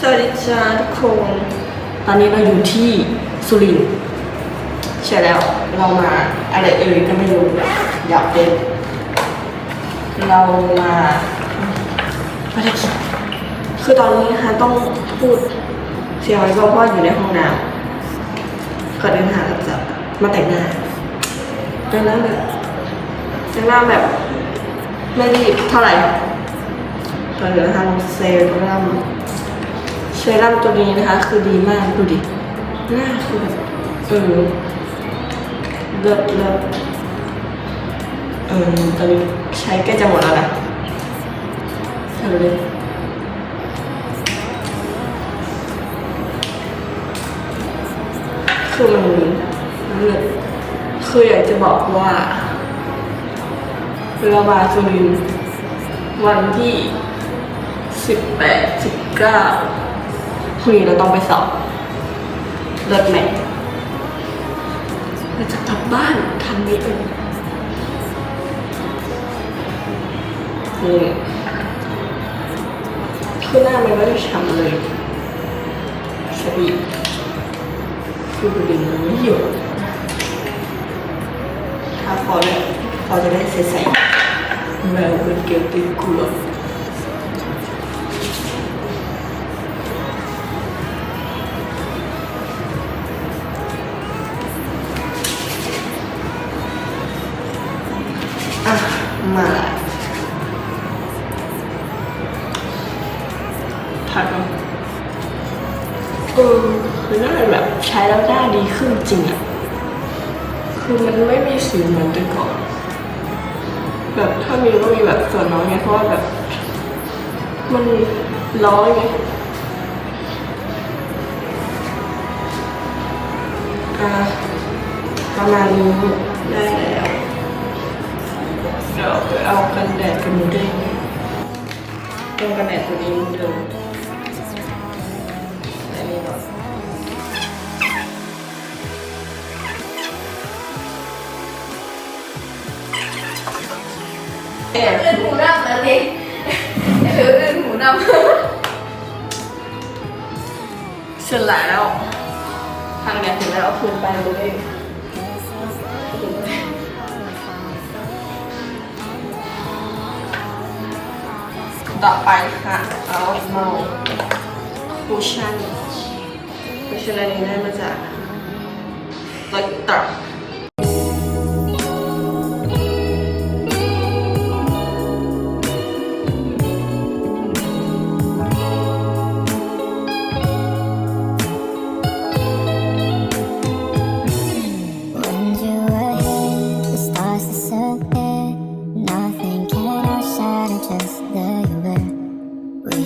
สวัสดีจ้าทุกคน ตอนนี้เราอยู่ที่สุรินทร์ใช่แล้วเรามาอะไรเอ่ยก็ไม่รู้อยากเป็นเรามาไม่ได้คิดคือตอนนี้นะคะต้องพูดเสียงไว้เพราะว่าอยู่ในห้องน้ำก่อนเดินทากับจะมาแต่งหน้าแต่งหน้าแบบแต่งหน้าแบบไม่รีบเท่าไหร่ตอนนี้นะคะลงเซรั่ม รั่มตัวนี้นะคะ คือดีมากดูดิหน้าคือแบบเออเลิศเลิศเออตอนนี้ใช้ใกล้จะหมดแล้วนะเธอเลยคือมันเลิศคืออยากจะบอกว่าเรามาสุรินทร์วันที่สิบแปดสิบเก้า พรุ่งนี้เราต้องไปสอบเลิศไหมเราจะกลับบ้านทันนี้เองนี่คือหน้ามันไม่ได้ฉ่ำเลยสวีคือดูดิมันไม่หยุดถ้าพอเนี่ยพอจะได้ใส่แมวเป็นเกลียวติดกลัว มาพักก่อนเออคือน่าจะแบบใช้แล้วหน้าดีขึ้นจริงอะคือมันไม่มีสิวเหมือนแต่ก่อน แบบถ้ามีก็มีแบบส่วนน้อยไงเพราะว่าแบบ มันร้อนไงอ่าประมาณนี้ได้แล้ว เดี๋ยวเอากันแดดกันหมูเด้งกันแดดตัวนี้เหมือนเดิมอันนี้ก่อนแอบอื่นหูดำนะดิเอออื่นหูดเสร็จแล้วทางแดดเสร็จแล้วเอาคืนไปเล ต่อไปค่ะเอาเมาคูชั่นคูชั่นอันนี้ได้มาจากลักตับ When you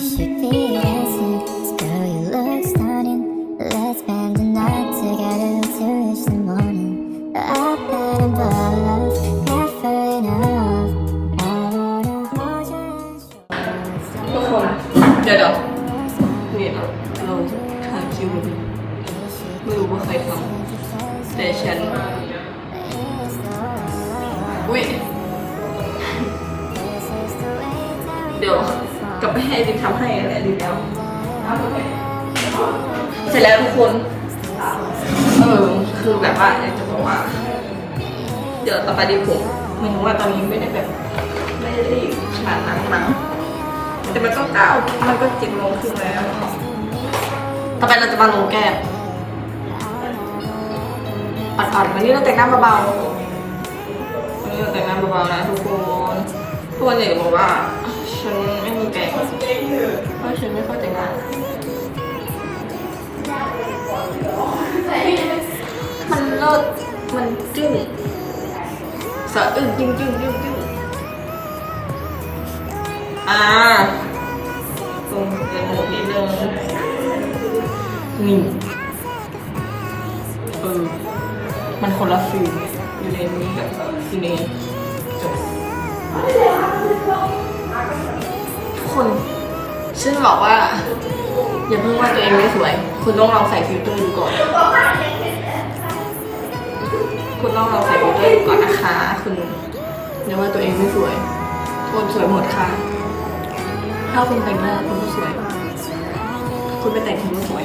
We should be dancing, still you look stunning. Let's spend the night together to reach the morning. I've been in love, never enough. I wanna hold you and show ทุกคนเดี๋ยวเดี๋ยวนี่เราเราทาคิวไม่รู้ว่าใครทำแต่ฉันอุ้ย เดี๋ยว กลับไปให้ดิทำให้อะไรดีแล้ว เสร็จแล้วทุกคน เออ คือแบบว่าอยากจะบอกว่า เดี๋ยวต่อไปดิผมหมายถึงว่าตอนนี้ไม่ได้แบบ ไม่ได้รีบขนาดนั้นมั้งแต่มันก็เก้ามันก็เจ็ดโมงครึ่งแล้ว ต่อไปเราจะมาลงแก้มปัดๆวันนี้เราแต่งหน้าเบาๆวันนี้เราแต่งหน้าเบาๆนะทุกคนทุกคนอย่าบอกว่าฉันไม่มีแปรงเพราะฉันไม่ค่อยแต่งหน้ามันเลิศมันจึ้งสะอึ้งจึ้งจึ้งจึ้งจึ้งอ่าตรงจมูกนิดนึงนี่เออมันคนละฟิลอยู่ในนี้กับอยู่ในจบ คนฉันบอกว่า อย่าเพิ่งว่าตัวเองไม่สวย คุณต้องลองใส่ฟิลเตอร์ดูก่อน คุณต้องลองใส่ฟิลเตอร์ดูก่อนนะคะ คุณอย่าว่าตัวเองไม่สวยคนสวยหมดค่ะ ถ้าคุณแต่งหน้าคุณก็สวย คุณไปแต่งคุณก็สวย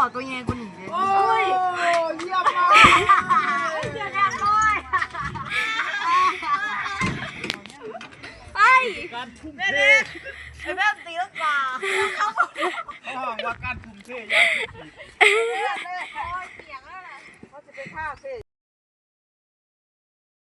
อตัวเองคนหนึ่งเลยโอ้ยเยี่ยมมากเยี่ยวแรกเลยการทุ่มเทไอ้แม่ตีลังกาเขาห้องว่าการทุ่มเทยาเสพติดเขาจะไปฆ่าเส